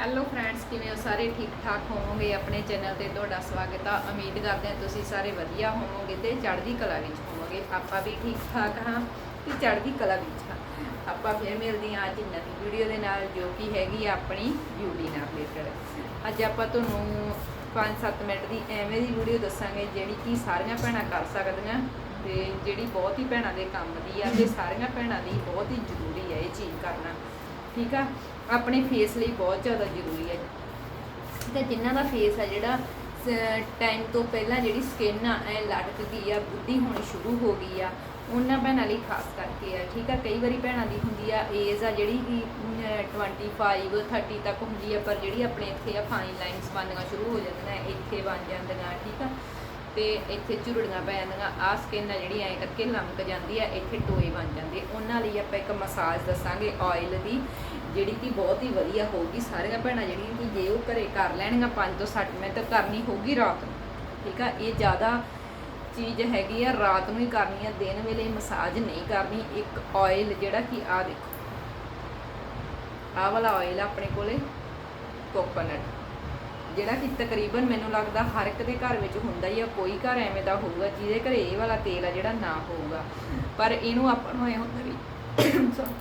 Hello friends ਕਿਵੇਂ ਹੋ? ਸਾਰੇ ਠੀਕ ਠਾਕ ਹੋਵੋਗੇ? ਆਪਣੇ ਚੈਨਲ ਤੇ ਤੁਹਾਡਾ ਸਵਾਗਤ ਆ। ਉਮੀਦ ਕਰਦੇ ਹਾਂ ਤੁਸੀਂ ਸਾਰੇ ਵਧੀਆ ਹੋਵੋਗੇ ਤੇ ਚੜ੍ਹਦੀ ਕਲਾ ਵਿੱਚ ਹੋਵੋਗੇ। ਆਪਾਂ ਵੀ ਠੀਕ ਠਾਕ ਹਾਂ ਤੇ ਚੜ੍ਹਦੀ ਕਲਾ ਵਿੱਚ ਹਾਂ। ਆਪਾਂ ਫਿਰ ਮਿਲਦੇ ਹਾਂ ਅੱਜ ਨਵੀਂ ਵੀਡੀਓ ਦੇ ਨਾਲ, ਜੋ ਕਿ ਹੈਗੀ ਆ ਆਪਣੀ ਬਿਊਟੀ ਨਾਲ ਰਿਲੇਟਡ ਅੱਜ ਆਪਾਂ ਤੁਹਾਨੂੰ 5-7 ਮਿੰਟ ਦੀ ਐਵੇਂ ਦੀ ਵੀਡੀਓ ਦੱਸਾਂਗੇ ਜਿਹੜੀ ਕਿ ਸਾਰੀਆਂ ਭੈਣਾਂ ਕਰ ਸਕਦੀਆਂ ਤੇ ਜਿਹੜੀ ਬਹੁਤ ਹੀ ਭੈਣਾਂ ਦੇ ਕੰਮ ਦੀ ਆ ਤੇ ਸਾਰੀਆਂ ਭੈਣਾਂ ਦੀ ਬਹੁਤ ਹੀ ਜ਼ਰੂਰੀ ਹੈ ਇਹ ਚੀਜ਼ ਕਰਨਾ। ਠੀਕ ਆ? ਆਪਣੇ ਫੇਸ ਲਈ ਬਹੁਤ ਜ਼ਿਆਦਾ ਜ਼ਰੂਰੀ ਹੈ। ਤੇ ਜਿਨ੍ਹਾਂ ਦਾ ਫੇਸ ਆ ਜਿਹੜਾ ਟਾਈਮ ਤੋਂ ਪਹਿਲਾਂ ਜਿਹੜੀ ਸਕਿਨ ਆ ਐ ਲਟਕਦੀ ਆ ਬੁੱਧੀ ਹੋਣੀ ਸ਼ੁਰੂ ਹੋ ਗਈ ਆ ਉਹਨਾਂ ਭੈਣਾਂ ਲਈ ਖਾਸ ਕਰਕੇ ਆ ਠੀਕ ਆ? ਕਈ ਵਾਰੀ ਭੈਣਾਂ ਦੀ ਹੁੰਦੀ ਆ ਏਜ ਆ ਜਿਹੜੀ ਕਿ ਅਮ, 25 30 ਤੱਕ ਹੁੰਦੀ ਆ ਪਰ ਜਿਹੜੀ ਆਪਣੇ ਇੱਥੇ ਆ ਫਾਈਨ ਲਾਈਨਸ ਬਣਨੀਆਂ ਸ਼ੁਰੂ ਹੋ ਜਾਂਦੀਆਂ ਇੱਥੇ ਬਣ ਜਾਂਦੀਆਂ ਠੀਕ ਆ? ਤੇ ਇੱਥੇ ਝੁਰੜੀਆਂ ਪੈ ਜਾਂਦੀਆਂ ਆ ਸਕਿਨ ਆ ਜਿਹੜੀ, ਐਂ ਕਰਕੇ ਲਮਕ ਜਾਂਦੀ ਆ, ਇੱਥੇ ਟੋਏ ਬਣ ਜਾਂਦੇ ਉਹਨਾਂ ਲਈ ਆਪਾਂ ਇੱਕ ਮਸਾਜ ਦੱਸਾਂਗੇ ਆਇਲ ਦੀ, ਜਿਹੜੀ ਕਿ ਬਹੁਤ ਹੀ ਵਧੀਆ ਹੋਊਗੀ। ਸਾਰੀਆਂ ਭੈਣਾਂ ਜਿਹੜੀਆਂ ਕਿ ਜੇ ਉਹ ਘਰੇ ਕਰ ਲੈਣਗੀਆਂ 5 ਤੋਂ 60 ਮਿੰਟ ਕਰਨੀ ਹੋਊਗੀ ਰਾਤ ਨੂੰ, ਠੀਕ ਆ? ਇਹ ਜ਼ਿਆਦਾ ਚੀਜ਼ ਹੈਗੀ ਆ, ਰਾਤ ਨੂੰ ਹੀ ਕਰਨੀ ਆ, ਦਿਨ ਵੇਲੇ ਮਸਾਜ ਨਹੀਂ ਕਰਨੀ। ਇੱਕ ਆਇਲ ਜਿਹੜਾ ਕਿ ਆ ਦੇਖੋ, ਆਹ ਵਾਲਾ ਆਇਲ ਆਪਣੇ ਕੋਲੇ ਕੋਕੋਨਟ ਜਿਹੜਾ ਕਿ ਤਕਰੀਬਨ ਮੈਨੂੰ ਲੱਗਦਾ ਹਰ ਇੱਕ ਦੇ ਘਰ ਵਿੱਚ ਹੁੰਦਾ ਹੀ ਆ, ਕੋਈ ਘਰ ਐਵੇਂ ਦਾ ਹੋਊਗਾ ਜਿਹਦੇ ਘਰੇ ਇਹ ਵਾਲਾ ਤੇਲ ਆ ਜਿਹੜਾ ਨਾ ਹੋਊਗਾ। ਪਰ ਇਹਨੂੰ ਆਪਾਂ ਨੂੰ ਐ ਹੁੰਦਾ ਵੀ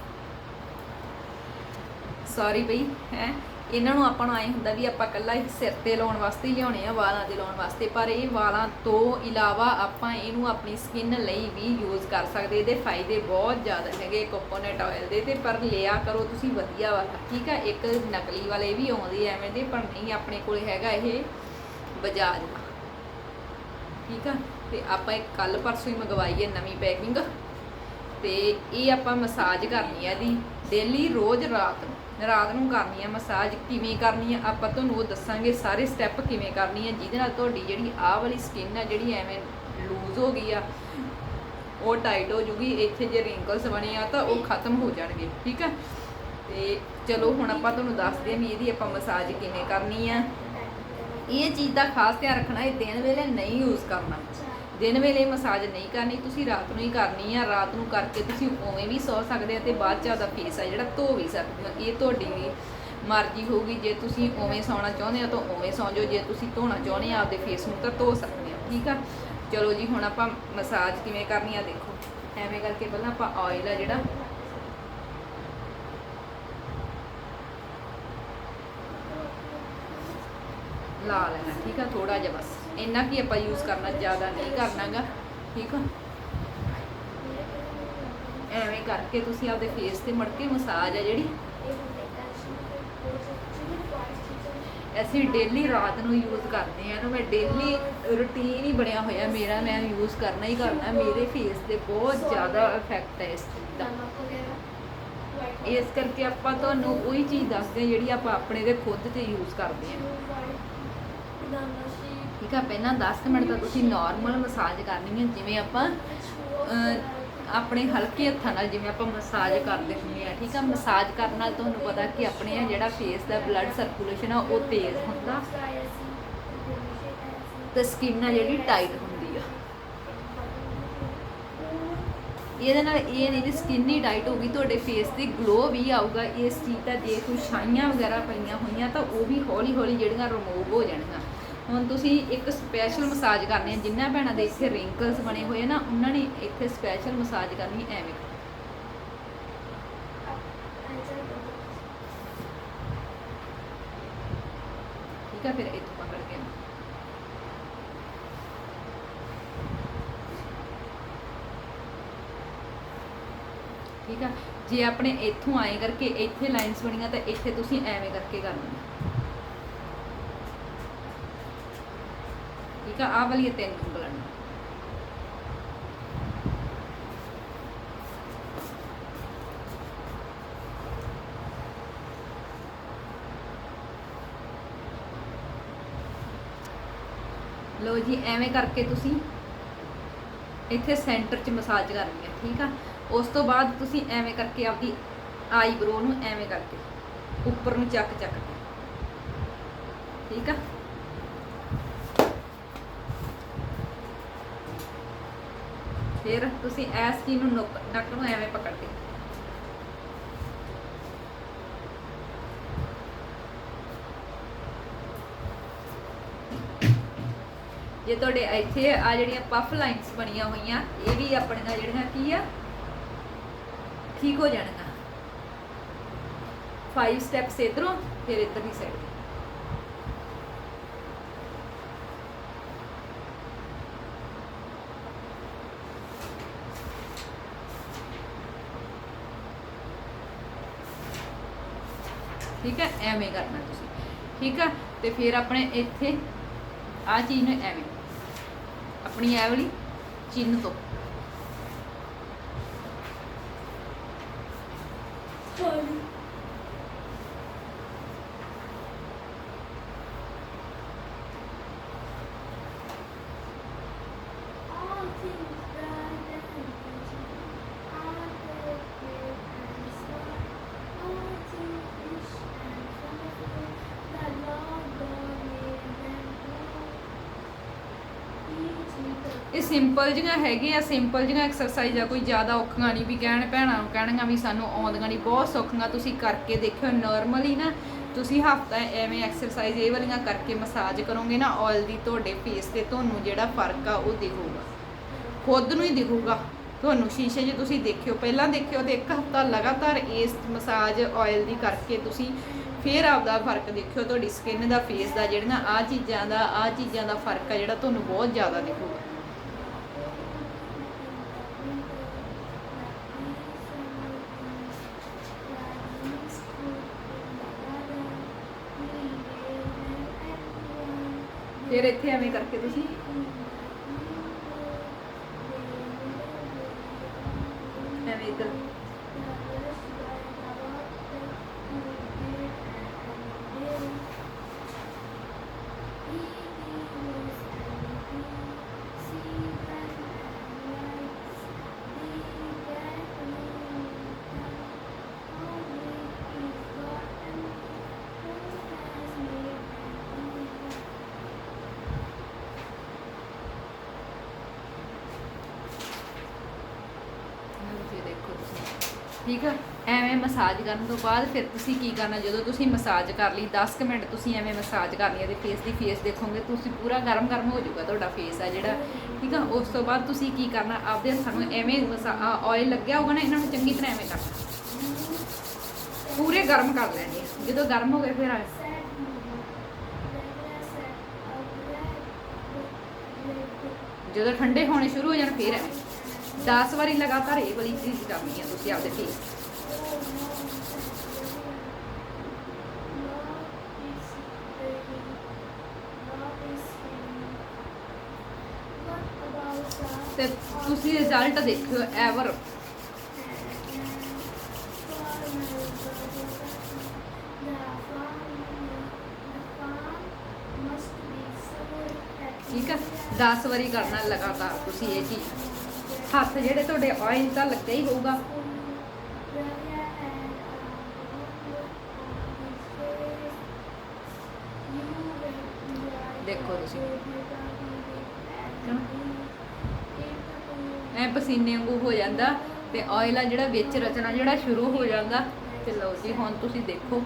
ਸੌਰੀ ਬਈ, ਹੈ? ਇਹਨਾਂ ਨੂੰ ਆਪਾਂ ਨੂੰ ਐ ਹੁੰਦਾ ਵੀ ਆਪਾਂ ਕੱਲਾ ਹੀ ਸਿਰ ਤੇ ਲਾਉਣ ਵਾਸਤੇ ਲਿਆਉਣੇ ਆ, ਵਾਲਾਂ ਤੇ ਲਾਉਣ ਵਾਸਤੇ। ਪਰ ਇਹ ਵਾਲਾਂ ਤੋਂ ਇਲਾਵਾ ਆਪਾਂ ਇਹਨੂੰ ਆਪਣੀ ਸਕਿਨ ਲਈ ਵੀ ਯੂਜ਼ ਕਰ ਸਕਦੇ। ਇਹਦੇ ਫਾਇਦੇ ਬਹੁਤ ਜ਼ਿਆਦਾ ਹੈਗੇ ਕੋਕੋਨਟ ਆਇਲ ਦੇ ਤੇ, ਪਰ ਲਿਆ ਕਰੋ ਤੁਸੀਂ ਵਧੀਆ ਵਾਲਾ। ਠੀਕ ਆ, ਇੱਕ ਨਕਲੀ ਵਾਲੇ ਵੀ ਆਉਂਦੇ ਆ ਐਵੇਂ ਦੇ, ਪਰ ਨਹੀਂ ਆਪਣੇ ਕੋਲ ਹੈਗਾ ਇਹ ਬਜਾਜ ਦਾ। ਠੀਕ ਆ, ਤੇ ਆਪਾਂ ਇਹ ਕੱਲ ਪਰਸੋਂ ਹੀ ਮੰਗਵਾਈ ਹੈ ਨਵੀਂ ਪੈਕਿੰਗ। ਤੇ ਇਹ ਆਪਾਂ ਮਸਾਜ ਕਰਨੀ ਹੈ ਇਹਦੀ। ਡੇਲੀ ਰੋਜ਼ ਰਾਤ ਨੂੰ ਰਾਤ ਨੂੰ ਕਰਨੀ ਹੈ ਮਸਾਜ, ਕਿਵੇਂ ਕਰਨੀ ਹੈ ਆਪਾਂ ਤੁਹਾਨੂੰ ਉਹ ਦੱਸਾਂਗੇ ਸਾਰੇ ਸਟੈਪ ਕਿਵੇਂ ਕਰਨੀ ਹੈ ਜਿਹਦੇ ਨਾਲ ਤੁਹਾਡੀ ਜਿਹੜੀ ਆਹ ਵਾਲੀ ਸਕਿਨ ਆ, ਜਿਹੜੀ ਐਵੇਂ ਲੂਜ਼ ਹੋ ਗਈ ਆ, ਉਹ ਟਾਈਟ ਹੋ ਜੂਗੀ, ਇੱਥੇ ਜੇ ਰਿੰਕਲਸ ਬਣੇ ਆ ਤਾਂ ਉਹ ਖਤਮ ਹੋ ਜਾਣਗੇ, ਠੀਕ ਹੈ ਤੇ ਚਲੋ ਹੁਣ ਆਪਾਂ ਤੁਹਾਨੂੰ ਦੱਸਦੇ ਹਾਂ ਵੀ ਇਹਦੀ ਆਪਾਂ ਮਸਾਜ ਕਿਵੇਂ ਕਰਨੀ ਆ। ਇਹ ਚੀਜ਼ ਦਾ ਖਾਸ ਧਿਆਨ ਰੱਖਣਾ, ਇਹ ਦਿਨ ਵੇਲੇ ਨਹੀਂ ਯੂਜ਼ ਕਰਨਾ। ਦਿਨ ਵੇਲੇ ਮਸਾਜ ਨਹੀਂ ਕਰਨੀ, ਤੁਸੀਂ ਰਾਤ ਨੂੰ ਹੀ ਕਰਨੀ ਆ, ਰਾਤ ਨੂੰ ਕਰਕੇ ਤੁਸੀਂ ਉਵੇਂ ਵੀ ਸੌ ਸਕਦੇ ਆ ਤੇ ਬਾਅਦ ਚ ਆਦਾ ਫੇਸ ਆ ਜਿਹੜਾ ਧੋ ਵੀ ਸਕਦੇ ਹੋ ਇਹ ਤੁਹਾਡੀ ਵੀ ਮਰਜ਼ੀ ਹੋਊਗੀ, ਜੇ ਤੁਸੀਂ ਉਵੇਂ ਸੌਣਾ ਚਾਹੁੰਦੇ ਆ ਤਾਂ ਉਵੇਂ ਸੌਂ ਜਾਓ, ਜੇ ਤੁਸੀਂ ਧੋਣਾ ਚਾਹੁੰਦੇ ਆ ਆਪਦੇ ਫੇਸ ਨੂੰ ਤਾਂ ਧੋ ਸਕਦੇ ਆ, ਠੀਕ ਆ? ਚਲੋ ਜੀ, ਹੁਣ ਆਪਾਂ ਮਸਾਜ ਕਿਵੇਂ ਕਰਨੀ ਆ ਦੇਖੋ। ਐਵੇਂ ਕਰਕੇ ਪਹਿਲਾਂ ਆਪਾਂ ਆਇਲ ਆ ਜਿਹੜਾ। ਲਾ ਲੈਣਾ, ਠੀਕ ਆ? ਥੋੜਾ ਜਿਹਾ ਬਸ। ਇੰਨਾ ਕੀ ਆਪਾਂ ਯੂਜ਼ ਕਰਨਾ, ਜ਼ਿਆਦਾ ਨਹੀਂ ਕਰਨਾਗਾ, ਠੀਕ ਆ? ਐਵੇਂ ਕਰਕੇ ਤੁਸੀਂ ਆਪਦੇ ਫੇਸ ਤੇ ਮੜ ਕੇ ਮਸਾਜ ਆ ਜਿਹੜੀ। ਅਸੀਂ ਡੇਲੀ ਰਾਤ ਨੂੰ ਯੂਜ਼ ਕਰਦੇ ਆ, ਇਹਨੂੰ ਮੈਂ ਡੇਲੀ ਰੁਟੀਨ ਹੀ ਬਣਿਆ ਹੋਇਆ, ਮੇਰਾ ਮੈਂ ਯੂਜ਼ ਕਰਨਾ ਹੀ ਕਰਨਾ, ਮੇਰੇ ਫੇਸ ਤੇ ਬਹੁਤ ਜ਼ਿਆਦਾ ਇਫੈਕਟ ਹੈ ਇਸ ਚੀਜ਼ ਦਾ। ਇਸ ਕਰਕੇ ਆਪਾਂ ਤੁਹਾਨੂੰ ਉਹੀ ਚੀਜ਼ ਦੱਸਦੇ ਹਾਂ ਜਿਹੜੀ ਆਪਾਂ ਆਪਣੇ ਦੇ ਖੁਦ ਤੇ ਯੂਜ਼ ਕਰਦੇ ਹਾਂ ਠੀਕ ਆ, ਪਹਿਲਾਂ 10 ਮਿੰਟ ਤਾਂ ਤੁਸੀਂ ਨਾਰਮਲ ਮਸਾਜ ਕਰਨੀ ਹੈ ਜਿਵੇਂ ਆਪਾਂ ਆਪਣੇ ਹਲਕੇ ਹੱਥਾਂ ਨਾਲ ਜਿਵੇਂ ਆਪਾਂ ਮਸਾਜ ਕਰਦੇ ਹੁੰਦੇ ਆ, ਠੀਕ ਆ ਮਸਾਜ ਕਰਨ ਨਾਲ ਤੁਹਾਨੂੰ ਪਤਾ ਕਿ ਆਪਣੇ ਆ ਜਿਹੜਾ ਫੇਸ ਦਾ ਬਲੱਡ ਸਰਕੂਲੇਸ਼ਨ ਆ, ਉਹ ਤੇਜ਼ ਹੁੰਦਾ ਤੇ ਸਕਿਨ ਆ ਜਿਹੜੀ ਟਾਈਟ ਹੁੰਦੀ ਆ। ਇਹਦੇ ਨਾਲ ਇਹ ਨਹੀਂ ਸਕਿਨ ਹੀ ਟਾਈਟ ਹੋਊਗੀ, ਤੁਹਾਡੇ ਫੇਸ ਤੇ ਗਲੋ ਵੀ ਆਊਗਾ, ਇਸ ਚੀਜ਼ ਦਾ ਜੇ ਕੋਈ ਛਾਈਆਂ ਵਗੈਰਾ ਪਈਆਂ ਹੋਈਆਂ ਤਾਂ ਉਹ ਵੀ ਹੌਲੀ ਹੌਲੀ ਜਿਹੜੀਆਂ ਰਿਮੂਵ ਹੋ ਜਾਣਗੀਆਂ ਹੁਣ ਤੁਸੀਂ ਇੱਕ ਸਪੈਸ਼ਲ ਮਸਾਜ ਕਰਨੀ ਹੈ, ਜਿੰਨਾ ਭੈਣਾਂ ਦੇ ਇੱਥੇ ਰਿੰਕਲਸ ਬਣੇ ਹੋਏ ਨਾ, ਉਹਨਾਂ ਨੇ ਇੱਥੇ ਸਪੈਸ਼ਲ ਮਸਾਜ ਕਰਨੀ, ਐਵੇਂ। ਠੀਕ ਆ, ਫਿਰ ਇੱਥੋਂ ਪਕੜ ਕੇ ਠੀਕ ਆ, ਜੇ ਆਪਣੇ ਇੱਥੋਂ ਆਏ ਕਰਕੇ ਇੱਥੇ ਲਾਈਨਸ ਬਣੀਆਂ, ਤਾਂ ਇੱਥੇ ਤੁਸੀਂ ਐਵੇਂ ਕਰਕੇ ਕਰਨਾ ਠੀਕ ਆ ਆਹ ਵਾਲੀਆਂ ਤਿੰਨ ਉਂਗਲਾਂ ਨੂੰ ਲੋ ਜੀ, ਐਵੇਂ ਕਰਕੇ ਤੁਸੀਂ ਇੱਥੇ ਸੈਂਟਰ 'ਚ ਮਸਾਜ ਕਰਨੀ ਹੈ ਠੀਕ ਆ? ਉਸ ਤੋਂ ਬਾਅਦ ਤੁਸੀਂ ਐਵੇਂ ਕਰਕੇ ਆਪਦੀ ਆਈਬ੍ਰੋ ਨੂੰ ਐਵੇਂ ਕਰਕੇ ਉੱਪਰ ਨੂੰ ਚੱਕ ਚੱਕ ਕੇ, ਠੀਕ ਆ? ਫਿਰ ਤੁਸੀਂ ਐਸ ਕੀ ਨੂੰ ਨੱਕ ਨੂੰ ਐਵੇਂ ਪਕੜ ਕੇ ਜੇ ਤੁਹਾਡੇ ਇੱਥੇ ਆ ਜਿਹੜੀਆਂ ਪਫ ਲਾਈਨਸ ਬਣੀਆਂ ਹੋਈਆਂ, ਇਹ ਵੀ ਆਪਣੀਆਂ ਜਿਹੜੀਆਂ ਕੀ ਆ? ਠੀਕ ਹੋ ਜਾਣਗੀਆਂ। ਫਾਈਵ ਸਟੈਪਸ ਇਧਰੋਂ, ਫਿਰ ਇੱਧਰ ਦੀ ਸਾਈਡ ਠੀਕ ਹੈ? ਐਵੇਂ ਕਰਨਾ ਤੁਸੀਂ। ਠੀਕ ਆ? ਤੇ ਫਿਰ ਆਪਣੇ ਇੱਥੇ ਆ ਚੀਜ਼ ਨੂੰ ਐਵੇਂ। ਆਪਣੀ ਐਵਲੀ ਵਾਲੀ ਚਿੰਨ ਤੋਂ। ਇਹ ਸਿੰਪਲ ਜਿਹੀਆਂ ਹੈਗੀਆਂ ਸਿੰਪਲ ਜਿਹੀਆਂ ਐਕਸਰਸਾਈਜ਼ ਆ, ਕੋਈ ਜ਼ਿਆਦਾ ਔਖੀਆਂ ਨਹੀਂ ਵੀ ਕਹਿਣ ਭੈਣਾਂ ਨੂੰ, ਕਹਿਣਗੀਆਂ ਵੀ ਸਾਨੂੰ ਆਉਂਦੀਆਂ ਨਹੀਂ, ਬਹੁਤ ਸੌਖੀਆਂ, ਤੁਸੀਂ ਕਰਕੇ ਦੇਖਿਓ ਨਾਰਮਲੀ ਨਾ, ਤੁਸੀਂ ਹਫਤਾ ਐਵੇਂ ਐਕਸਰਸਾਈਜ਼ ਇਹ ਵਾਲੀਆਂ ਕਰਕੇ ਮਸਾਜ ਕਰੋਗੇ ਨਾ ਆਇਲ ਦੀ ਤੁਹਾਡੇ ਫੇਸ ਤੇ ਤੁਹਾਨੂੰ ਜਿਹੜਾ ਫ਼ਰਕ ਆ, ਉਹ ਦਿਖੂਗਾ। ਖੁਦ ਨੂੰ ਹੀ ਦਿਖੂਗਾ। ਤੁਹਾਨੂੰ ਸ਼ੀਸ਼ੇ 'ਚ ਤੁਸੀਂ ਦੇਖਿਓ, ਪਹਿਲਾਂ ਦੇਖਿਓ ਤੇ ਇੱਕ ਹਫਤਾ ਲਗਾਤਾਰ ਇਸ ਮਸਾਜ ਆਇਲ ਦੀ ਕਰਕੇ ਤੁਸੀਂ ਫੇਰ ਆਪਦਾ ਫ਼ਰਕ ਦੇਖਿਓ, ਤੁਹਾਡੀ ਸਕਿਨ ਦਾ ਫੇਸ ਦਾ ਜਿਹੜੀਆਂ ਆ ਚੀਜ਼ਾਂ ਦਾ ਆ ਚੀਜ਼ਾਂ ਦਾ ਫ਼ਰਕ ਆ ਜਿਹੜਾ ਤੁਹਾਨੂੰ ਬਹੁਤ ਜ਼ਿਆਦਾ ਦਿਖੂਗਾ ਫਿਰ ਇੱਥੇ ਐਵੇਂ ਕਰਕੇ ਤੁਸੀਂ ਐਵੇਂ ਇੱਧਰ ਤੁਸੀਂ ਦੇਖੋ ਤੁਸੀਂ ਠੀਕ ਆ? ਐਵੇਂ ਮਸਾਜ ਕਰਨ ਤੋਂ ਬਾਅਦ ਫਿਰ ਤੁਸੀਂ ਕੀ ਕਰਨਾ? ਜਦੋਂ ਤੁਸੀਂ ਮਸਾਜ ਕਰ ਲਈ 10 ਕੁ ਮਿੰਟ ਤੁਸੀਂ ਐਵੇਂ ਮਸਾਜ ਕਰਨੀ ਹੈ ਤੇ ਫੇਸ ਦੀ ਫੇਸ ਦੇਖੋਗੇ, ਤੁਸੀਂ ਪੂਰਾ ਗਰਮ ਗਰਮ ਹੋ ਜਾਊਗਾ ਤੁਹਾਡਾ ਫੇਸ ਆ ਜਿਹੜਾ, ਠੀਕ ਆ? ਉਸ ਤੋਂ ਬਾਅਦ ਤੁਸੀਂ ਕੀ ਕਰਨਾ? ਆਪਦੇ ਹੱਥਾਂ ਨੂੰ ਐਵੇਂ ਆਇਲ ਲੱਗਿਆ ਹੋਊਗਾ ਨਾ, ਇਹਨਾਂ ਨੂੰ ਚੰਗੀ ਤਰ੍ਹਾਂ ਐਵੇਂ ਕਰਨਾ। ਪੂਰੇ ਗਰਮ ਕਰ ਲੈਣੇ ਆ। ਜਦੋਂ ਗਰਮ ਹੋ ਗਏ ਫਿਰ ਆ- ਜਦੋਂ ਠੰਡੇ ਹੋਣੇ ਸ਼ੁਰੂ ਹੋ ਜਾਣ, ਫਿਰ ਐਵੇਂ। 10 ਵਾਰੀ ਲਗਾਤਾਰ ਇਹ ਵਾਲੀ ਚੀਜ਼ ਕਰਨੀ ਹੈ ਤੁਸੀਂ ਆਪਦੇ ਫੇਸ ਤੇ ਤੁਸੀਂ ਰਿਜ਼ਲਟ ਦੇਖਿਓ ਐਵਰ ਠੀਕ ਹੈ 10 ਵਾਰੀ ਕਰਨਾ ਲਗਾਤਾਰ ਤੁਸੀਂ ਇਹ ਚੀਜ਼। ਹੱਥ ਜਿਹੜੇ ਤੁਹਾਡੇ ਆਇਲ ਤਾਂ ਲੱਗਿਆ ਹੀ ਹੋਊਗਾ। ਦੇਖੋ ਤੁਸੀਂ। ਐ ਪਸੀਨੇ ਵਾਂਗੂ ਹੋ ਜਾਂਦਾ ਤੇ ਆਇਲ ਆ ਜਿਹੜਾ ਵਿੱਚ ਰਚਣਾ ਜਿਹੜਾ ਸ਼ੁਰੂ ਹੋ ਜਾਂਦਾ ਤੇ ਲਓ ਜੀ ਹੁਣ ਤੁਸੀਂ ਦੇਖੋ।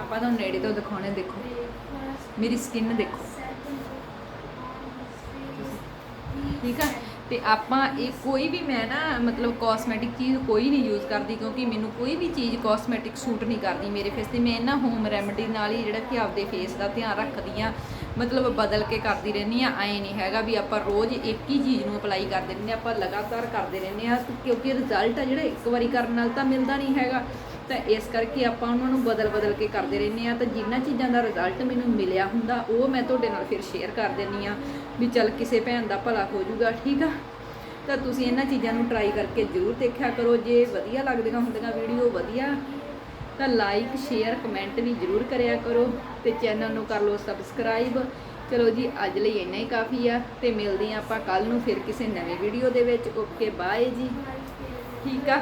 ਆਪਾਂ ਤੁਹਾਨੂੰ ਨੇੜੇ ਤੋਂ ਦਿਖਾਉਣੇ ਦੇਖੋ। ਮੇਰੀ ਸਕਿਨ ਦੇਖੋ। ਠੀਕ ਆ? ਤੇ ਆਪਾਂ ਇਹ ਕੋਈ ਵੀ ਮੈਂ ਨਾ ਮਤਲਬ ਕਾਸਮੈਟਿਕ ਚੀਜ਼ ਕੋਈ ਨਹੀਂ ਯੂਜ਼ ਕਰਦੀ ਕਿਉਂਕਿ ਮੈਨੂੰ ਕੋਈ ਵੀ ਚੀਜ਼ ਕਾਸਮੈਟਿਕ ਸੂਟ ਨਹੀਂ ਕਰਦੀ ਮੇਰੇ ਫੇਸ ਤੇ। ਮੈਂ ਇਹਨਾਂ ਹੋਮ ਰੈਮਡੀ ਨਾਲ ਹੀ ਜਿਹੜਾ ਕਿ ਆਪਦੇ ਫੇਸ ਦਾ ਧਿਆਨ ਰੱਖਦੀ ਆ ਮਤਲਬ ਬਦਲ ਕੇ ਕਰਦੀ ਰਹਿੰਦੀ ਆ ਐ ਨਹੀਂ ਹੈਗਾ ਵੀ ਆਪਾਂ ਰੋਜ਼ ਇੱਕ ਹੀ ਚੀਜ਼ ਨੂੰ ਅਪਲਾਈ ਕਰਦੇ ਰਹਿੰਦੇ ਹਾਂ, ਆਪਾਂ ਲਗਾਤਾਰ ਕਰਦੇ ਰਹਿੰਦੇ ਆ ਕਿਉਂਕਿ ਰਿਜ਼ਲਟ ਆ ਜਿਹੜਾ ਇੱਕ ਵਾਰੀ ਕਰਨ ਨਾਲ ਤਾਂ ਮਿਲਦਾ ਨਹੀਂ ਹੈਗਾ। ਤਾਂ ਇਸ ਕਰਕੇ ਆਪਾਂ ਉਹਨਾਂ ਨੂੰ ਬਦਲ ਬਦਲ ਕੇ ਕਰਦੇ ਰਹਿੰਦੇ ਆ ਤਾਂ ਜਿੰਨਾ ਚੀਜ਼ਾਂ ਦਾ ਰਿਜ਼ਲਟ ਮੈਨੂੰ ਮਿਲਿਆ ਹੁੰਦਾ, ਉਹ ਮੈਂ ਤੁਹਾਡੇ ਨਾਲ ਫਿਰ ਸ਼ੇਅਰ ਕਰ ਦਿੰਨੀ ਆ ਵੀ ਚੱਲ ਕਿਸੇ ਭੈਣ ਦਾ ਭਲਾ ਹੋ ਜਾਊਗਾ, ਠੀਕ ਆ? ਤਾਂ ਤੁਸੀਂ ਇਹਨਾਂ ਚੀਜ਼ਾਂ ਨੂੰ ਟਰਾਈ ਕਰਕੇ ਜ਼ਰੂਰ ਦੇਖਿਆ ਕਰੋ। ਜੇ ਵਧੀਆ ਲੱਗਦੀਆਂ ਹੁੰਦੀਆਂ ਵੀਡੀਓ ਵਧੀਆ, ਤਾਂ ਲਾਈਕ ਸ਼ੇਅਰ ਕਮੈਂਟ ਵੀ ਜ਼ਰੂਰ ਕਰਿਆ ਕਰੋ ਤੇ ਚੈਨਲ ਨੂੰ ਕਰ ਲਓ ਸਬਸਕ੍ਰਾਈਬ ਚਲੋ ਜੀ, ਅੱਜ ਲਈ ਇੰਨਾ ਹੀ ਕਾਫੀ ਆ ਤੇ ਮਿਲਦੇ ਆ ਆਪਾਂ ਕੱਲ ਨੂੰ ਫਿਰ ਕਿਸੇ ਨਵੀਂ ਵੀਡੀਓ ਦੇ ਵਿੱਚ। ਓਕੇ ਬਾਏ ਜੀ। ਠੀਕ ਆ?